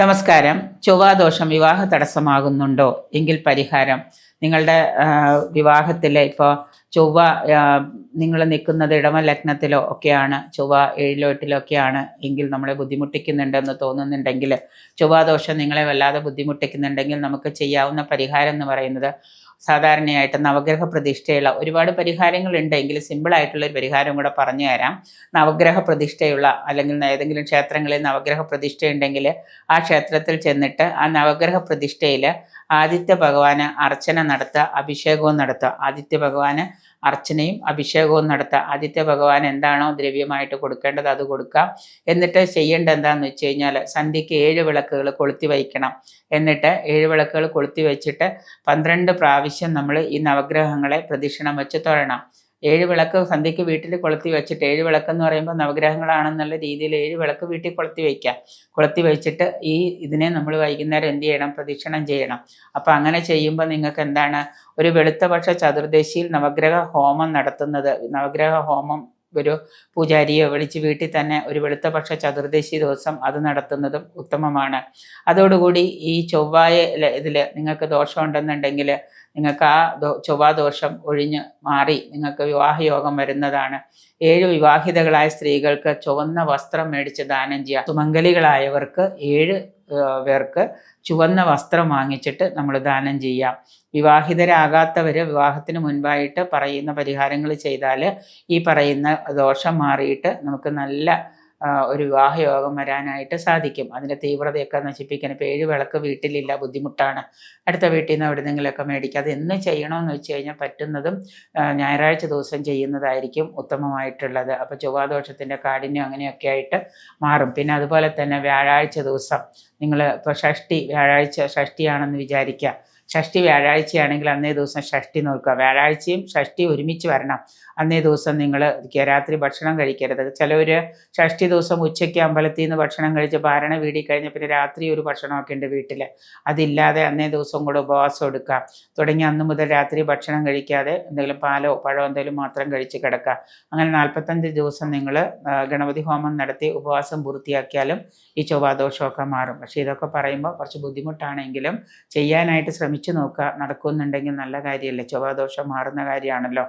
നമസ്കാരം. ചൊവ്വാദോഷം വിവാഹ തടസ്സമാകുന്നുണ്ടോ? എങ്കിൽ പരിഹാരം. നിങ്ങളുടെ വിവാഹത്തിൽ ഇപ്പോൾ ചൊവ്വ നിങ്ങൾ നിൽക്കുന്നത് ഇടമ ലഗ്നത്തിലോ ഒക്കെയാണ് ചൊവ്വ ഏഴിലോ എട്ടിലോ ഒക്കെയാണ് എങ്കിൽ നമ്മളെ ബുദ്ധിമുട്ടിക്കുന്നുണ്ടെന്ന് തോന്നുന്നുണ്ടെങ്കിൽ ചൊവ്വാദോഷം നിങ്ങളെ വല്ലാതെ ബുദ്ധിമുട്ടിക്കുന്നുണ്ടെങ്കിൽ നമുക്ക് ചെയ്യാവുന്ന പരിഹാരം എന്ന് പറയുന്നത് സാധാരണയായിട്ട് നവഗ്രഹ പ്രതിഷ്ഠയുള്ള ഒരുപാട് സിമ്പിൾ ആയിട്ടുള്ള ഒരു പരിഹാരം കൂടെ പറഞ്ഞു തരാം. നവഗ്രഹ പ്രതിഷ്ഠയുള്ള അല്ലെങ്കിൽ ഏതെങ്കിലും ക്ഷേത്രങ്ങളിൽ നവഗ്രഹ പ്രതിഷ്ഠ ഉണ്ടെങ്കിൽ ആ ക്ഷേത്രത്തിൽ ചെന്നിട്ട് ആ നവഗ്രഹ പ്രതിഷ്ഠയിൽ ആദിത്യ ഭഗവാന് അർച്ചന നടത്തുക അഭിഷേകവും നടത്തുക. ആദിത്യ ഭഗവാന് അർച്ചനയും അഭിഷേകവും നടത്തുക ആദിത്യ ഭഗവാൻ എന്താണോ ദ്രവ്യമായിട്ട് കൊടുക്കേണ്ടത് അത് കൊടുക്കാം. എന്നിട്ട് ചെയ്യേണ്ട എന്താണെന്ന് വെച്ച് കഴിഞ്ഞാൽ സന്ധ്യയ്ക്ക് ഏഴ് വിളക്കുകൾ കൊളുത്തി വയ്ക്കണം. എന്നിട്ട് ഏഴ് വിളക്കുകൾ കൊളുത്തി വെച്ചിട്ട് പന്ത്രണ്ട് പ്രാവശ്യം നമ്മൾ ഈ നവഗ്രഹങ്ങളെ പ്രദക്ഷിണം വെച്ച് തൊഴണം. ഏഴ് വിളക്ക് സന്ധ്യയ്ക്ക് വീട്ടിൽ കൊളുത്തി വെച്ചിട്ട് ഏഴ് വിളക്ക് എന്ന് പറയുമ്പോൾ നവഗ്രഹങ്ങളാണെന്നുള്ള രീതിയിൽ ഏഴ് വിളക്ക് വീട്ടിൽ കൊളുത്തി വയ്ക്കാം. കൊളുത്തി വെച്ചിട്ട് ഈ ഇതിനെ നമ്മൾ വൈകുന്നേരം എന്ത് ചെയ്യണം? പ്രദക്ഷിണം ചെയ്യണം. അപ്പോൾ അങ്ങനെ ചെയ്യുമ്പോൾ നിങ്ങൾക്ക് എന്താണ്? ഒരു വെളുത്തപക്ഷ ചതുർദശിയിൽ നവഗ്രഹ ഹോമം നടത്തുന്നത്. നവഗ്രഹ ഹോമം ഒരു പൂജാരിയെ വിളിച്ച് വീട്ടിൽ തന്നെ ഒരു വെളുത്തപക്ഷ ചതുർദശി ദിവസം അത് നടത്തുന്നതും ഉത്തമമാണ്. അതോടുകൂടി ഈ ചൊവ്വായ ഇതിൽ നിങ്ങൾക്ക് ദോഷമുണ്ടെന്നുണ്ടെങ്കിൽ നിങ്ങൾക്ക് ആ ദോ ചൊവ്വാദോഷം ഒഴിഞ്ഞ് മാറി നിങ്ങൾക്ക് വിവാഹയോഗം വരുന്നതാണ്. ഏഴ് വിവാഹിതകളായ സ്ത്രീകൾക്ക് ചുവന്ന വസ്ത്രം മേടിച്ച് ദാനം ചെയ്യുക സുമംഗലികളായവർക്ക് ഏഴ് പേർക്ക് ചുവന്ന വസ്ത്രം വാങ്ങിച്ചിട്ട് നമ്മൾ ദാനം ചെയ്യാം. വിവാഹിതരാകാത്തവർ വിവാഹത്തിന് മുൻപായിട്ട് പറയുന്ന പരിഹാരങ്ങൾ ചെയ്താൽ ഈ പറയുന്ന ദോഷം മാറിയിട്ട് നമുക്ക് നല്ല ഒരു വിവാഹയോഗം വരാനായിട്ട് സാധിക്കും. അതിന്റെ തീവ്രതയൊക്കെ നശിപ്പിക്കാൻ ഇപ്പോൾ ഏഴ് വിളക്ക് വീട്ടിലില്ല ബുദ്ധിമുട്ടാണ്. അടുത്ത വീട്ടിൽ നിന്ന് എവിടെ നിന്നെങ്കിലുമൊക്കെ മേടിക്കുക. അത് എന്ന് ചെയ്യണമെന്ന് വെച്ച് കഴിഞ്ഞാൽ പറ്റുന്നതും ഞായറാഴ്ച ദിവസം ചെയ്യുന്നതായിരിക്കും ഉത്തമമായിട്ടുള്ളത്. അപ്പോൾ ചൊവ്വാദോഷത്തിന്റെ കാഠിന്യം അങ്ങനെയൊക്കെ ആയിട്ട് മാറും. പിന്നെ അതുപോലെ തന്നെ വ്യാഴാഴ്ച ദിവസം നിങ്ങൾ ഇപ്പോൾ ഷഷ്ടി വ്യാഴാഴ്ച ഷഷ്ടിയാണെന്ന് വിചാരിക്കുക. ഷഷ്ടി വ്യാഴാഴ്ചയാണെങ്കിൽ അന്നേ ദിവസം ഷഷ്ടി നോക്കുക. വ്യാഴാഴ്ചയും ഷഷ്ടി ഒരുമിച്ച് വരണം. അന്നേ ദിവസം നിങ്ങൾ രാത്രി ഭക്ഷണം കഴിക്കരുത്. ചിലവർ ഷഷ്ടി ദിവസം ഉച്ചയ്ക്ക് അമ്പലത്തിൽ നിന്ന് ഭക്ഷണം കഴിച്ച് പാരണ വീടി കഴിഞ്ഞ പിന്നെ രാത്രി ഒരു ഭക്ഷണമൊക്കെ ഉണ്ട് വീട്ടിൽ അതില്ലാതെ അന്നേ ദിവസം കൂടെ ഉപവാസം എടുക്കുക. തുടങ്ങി അന്ന് മുതൽ രാത്രി ഭക്ഷണം കഴിക്കാതെ എന്തെങ്കിലും പാലോ പഴോ എന്തെങ്കിലും മാത്രം കഴിച്ച് കിടക്കുക. അങ്ങനെ നാൽപ്പത്തഞ്ച് ദിവസം നിങ്ങൾ ഗണപതി ഹോമം നടത്തി ഉപവാസം പൂർത്തിയാക്കിയാലും ഈ ചൊവ്വാദോഷമൊക്കെ മാറും. പക്ഷേ ഇതൊക്കെ പറയുമ്പോൾ കുറച്ച് ബുദ്ധിമുട്ടാണെങ്കിലും ചെയ്യാനായിട്ട് ശ്രമിച്ചു നോക്കുക നടക്കുന്നുണ്ടെങ്കിൽ നല്ല കാര്യമല്ലേ? ചൊവ്വാദോഷം മാറുന്ന കാര്യമാണല്ലോ.